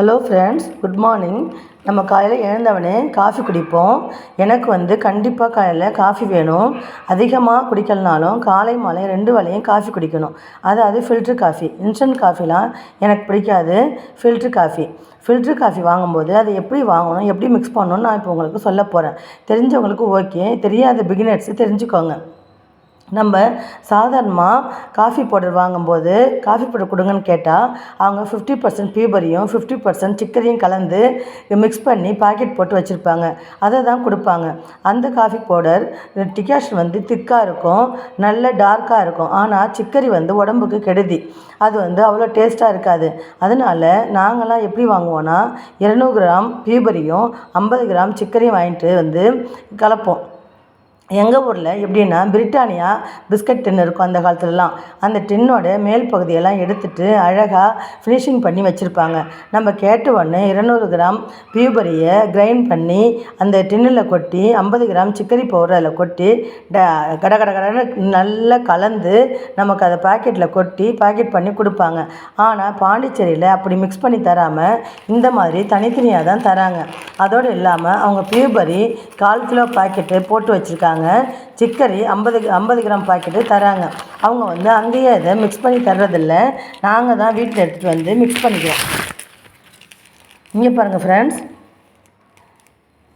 Hello friends good morning நம்ம காலையில் எழுந்தவனே coffee குடிப்போம். எனக்கு வந்து கண்டிப்பாக காலையில் காஃபி வேணும். அதிகமாக குடிக்கலனாலும் காலை மாலை ரெண்டு வேலையும் காஃபி குடிக்கணும். அதாவது ஃபில்ட்ரு காஃபி இன்ஸ்டன்ட் காஃபிலாம் எனக்கு பிடிக்காது. ஃபில்ட்ரு காஃபி ஃபில்ட்ரு காஃபி வாங்கும்போது அதை எப்படி வாங்கணும் எப்படி மிக்ஸ் பண்ணணும்னு நான் இப்போ உங்களுக்கு சொல்ல போகிறேன் தெரிஞ்சவங்களுக்கு ஓகே தெரியாத பிகினர்ஸ் தெரிஞ்சுக்கோங்க. நம்ம சாதாரணமாக காஃபி பவுடர் வாங்கும்போது காஃபி பவுடர் கொடுங்கன்னு கேட்டால் அவங்க ஃபிஃப்டி பர்சன்ட் பியூபரியும் ஃபிஃப்டி பர்சன்ட் சிக்கரையும் கலந்து மிக்ஸ் பண்ணி பாக்கெட் போட்டு வச்சுருப்பாங்க. அதை தான் கொடுப்பாங்க. அந்த காஃபி பவுடர் டிகாஷன் வந்து திக்காக இருக்கும் நல்ல டார்க்காக இருக்கும். ஆனால் சிக்கரி வந்து உடம்புக்கு கெடுதி. அது வந்து அவ்வளோ டேஸ்ட்டாக இருக்காது. அதனால் நாங்களாம் எப்படி வாங்குவோன்னா இரநூறு கிராம் பியூபரியும் ஐம்பது கிராம் சிக்கரையும் வாங்கிட்டு வந்து கலப்போம். எங்கள் ஊரில் எப்படின்னா பிரிட்டானியா பிஸ்கட் டின் இருக்கும் அந்த காலத்துலலாம். அந்த டின்னோட மேல் பகுதியெல்லாம் எடுத்துட்டு அழகாக ஃபினிஷிங் பண்ணி வச்சுருப்பாங்க. நம்ம கேட்ட உடனே இருநூறு கிராம் பியூபரியை கிரைண்ட் பண்ணி அந்த டின்னில் கொட்டி ஐம்பது கிராம் சிக்கரி பவுடர் அதில் கொட்டி ட கட கட கடன்னு நல்லா கலந்து நமக்கு அதை பாக்கெட்டில் கொட்டி பாக்கெட் பண்ணி கொடுப்பாங்க. ஆனால் பாண்டிச்சேரியில் அப்படி மிக்ஸ் பண்ணி தராமல் இந்த மாதிரி தனித்தனியாக தான் தராங்க. அதோடு இல்லாமல் அவங்க பியூபரி கால் கிலோ பாக்கெட்டு போட்டு வச்சுருக்காங்க. சிக்கரி ஐம்பது ஐம்பது கிராம் பாக்கெட்டு தராங்க. அவங்க வந்து அங்கேயே அதை மிக்ஸ் பண்ணி தர்றதில்ல. நாங்கள் தான் வீட்டில் எடுத்துகிட்டு வந்து மிக்ஸ் பண்ணிக்கிறோம். இங்கே பாருங்கள் ஃப்ரெண்ட்ஸ்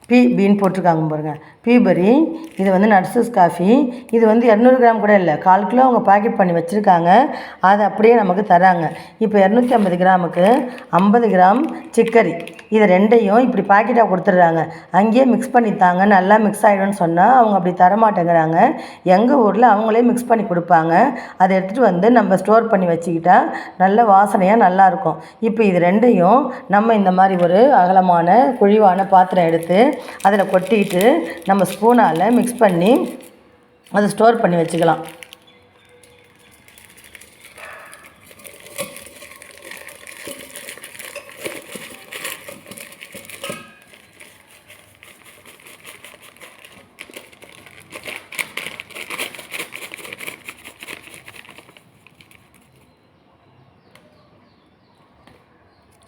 பீ பீன் போட்டிருக்காங்க பாருங்கள் பீபரி இது வந்து நட்ஸஸ் காஃபி இது வந்து இரநூறு கிராம் கூட இல்லை. கால் கிலோ அவங்க பாக்கெட் பண்ணி வச்சுருக்காங்க. அதை அப்படியே நமக்கு தராங்க. இப்போ இரநூத்தி ஐம்பது கிராமுக்கு ஐம்பது கிராம் சிக்கரி. இது ரெண்டையும் இப்படி பாக்கெட்டாக கொடுத்துட்றாங்க. அங்கேயே மிக்ஸ் பண்ணி தாங்க. நல்லா மிக்ஸ் ஆகிடும்னு சொன்னால் அவங்க அப்படி தரமாட்டேங்கிறாங்க. எங்கள் ஊரில் அவங்களே மிக்ஸ் பண்ணி கொடுப்பாங்க. அதை எடுத்துகிட்டு வந்து நம்ம ஸ்டோர் பண்ணி வச்சுக்கிட்டா நல்ல வாசனையாக நல்லாயிருக்கும் இப்போ இது ரெண்டையும் நம்ம இந்த மாதிரி ஒரு அகலமான குழிவான பாத்திரம் எடுத்து அதில் கொட்டிக்கிட்டு நம்ம ஸ்பூனால் மிக்ஸ் பண்ணி அதை ஸ்டோர் பண்ணி வச்சுக்கலாம்.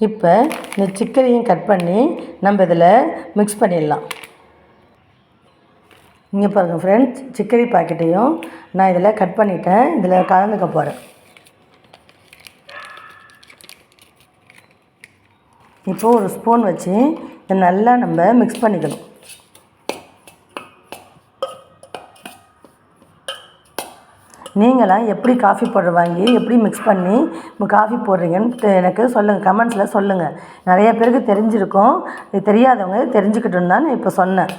இப்போ இந்த சிக்கனையும் கட் பண்ணி நம்ம இதில் மிக்ஸ் பண்ணிடலாம். இங்கே பாருங்கள் ஃப்ரெண்ட்ஸ் சிக்கரி பாக்கெட்டையும் நான் இதில் கட் பண்ணிட்டேன். இதில் கலந்துக்க போகிறேன் இப்போ ஒரு ஸ்பூன் வச்சு இதை நல்லா நம்ம மிக்ஸ் பண்ணிக்கணும். நீங்களாம் எப்படி காஃபி பவுடர் வாங்கி எப்படி மிக்ஸ் பண்ணி காஃபி போடுறீங்கன்னு எனக்கு சொல்லுங்கள் கமெண்ட்ஸில் சொல்லுங்கள் நிறைய பேருக்கு தெரிஞ்சிருக்கும். இது தெரியாதவங்க தெரிஞ்சுக்கிட்டுன்னு தான் நான் இப்போ சொன்னேன்.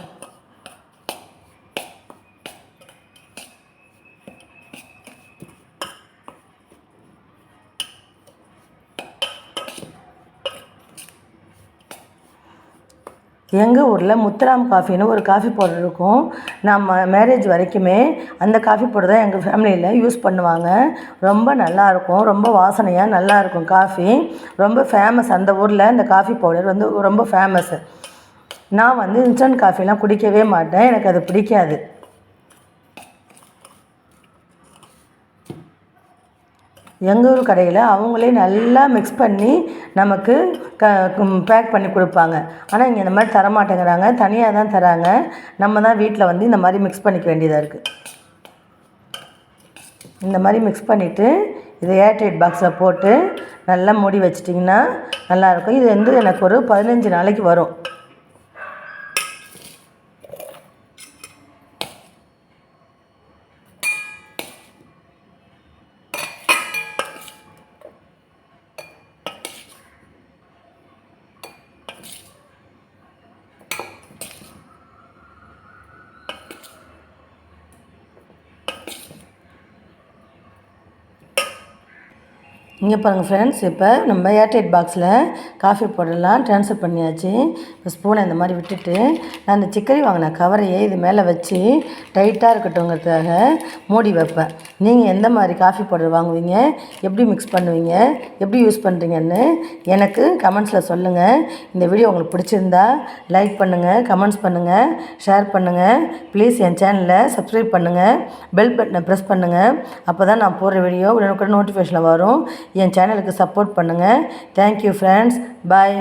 எங்கள் ஊரில் முத்துராம் காஃபின்னு ஒரு காஃபி பவுடர் இருக்கும். நம்ம மேரேஜ் வரைக்குமே அந்த காஃபி பவுடர் தான் எங்கள் ஃபேமிலியில் யூஸ் பண்ணுவாங்க. ரொம்ப நல்லாயிருக்கும் ரொம்ப வாசனையாக நல்லாயிருக்கும் காஃபி. ரொம்ப ஃபேமஸ் அந்த ஊரில் இந்த காஃபி பவுடர் வந்து ரொம்ப ஃபேமஸ்ஸு நான் வந்து இன்ஸ்டன்ட் காஃபிலாம் குடிக்கவே மாட்டேன். எனக்கு அது பிடிக்காது. எங்கள் ஊர் கடையில் அவங்களே நல்லா மிக்ஸ் பண்ணி நமக்கு க பேக் பண்ணி கொடுப்பாங்க. ஆனால் இங்கே இந்த மாதிரி தரமாட்டேங்கிறாங்க. தனியாக தான் தராங்க. நம்ம தான் வீட்டில் வந்து இந்த மாதிரி மிக்ஸ் பண்ணிக்க வேண்டியதாக இருக்குது இந்த மாதிரி மிக்ஸ் பண்ணிவிட்டு இதை ஏர்டைட் பாக்ஸில் போட்டு நல்லா மூடி வச்சிட்டிங்கன்னா நல்லாயிருக்கும் இது வந்து எனக்கு ஒரு பதினஞ்சு நாளைக்கு வரும். இங்கே பாருங்கள் ஃப்ரெண்ட்ஸ் இப்போ நம்ம ஏர்டைட் பாக்ஸில் காஃபி பவுடர்லாம் ட்ரான்ஸ்ஃபர் பண்ணியாச்சு. இப்போ ஸ்பூனை இந்த மாதிரி விட்டுட்டு நான் அந்த சிக்கரி வாங்கின கவரையே இது மேலே வச்சு டைட்டாக இருக்கட்டுங்கிறதுக்காக மூடி வைப்பேன். நீங்கள் எந்த மாதிரி காஃபி பவுடர் வாங்குவீங்க எப்படி மிக்ஸ் பண்ணுவீங்க எப்படி யூஸ் பண்ணுறீங்கன்னு எனக்கு கமெண்ட்ஸில் சொல்லுங்கள் இந்த வீடியோ உங்களுக்கு பிடிச்சிருந்தா லைக் பண்ணுங்கள் கமெண்ட்ஸ் பண்ணுங்கள் ஷேர் பண்ணுங்கள் ப்ளீஸ் என் சேனலை சப்ஸ்கிரைப் பண்ணுங்கள் பெல் பட்டனை ப்ரெஸ் பண்ணுங்கள் அப்போ தான் நான் போடுற வீடியோ உடனுக்குடன் நோட்டிஃபிகேஷனில் வரும். என் சேனலுக்கு சப்போர்ட் பண்ணுங்கள் தேங்க்யூ ஃப்ரெண்ட்ஸ் பாய்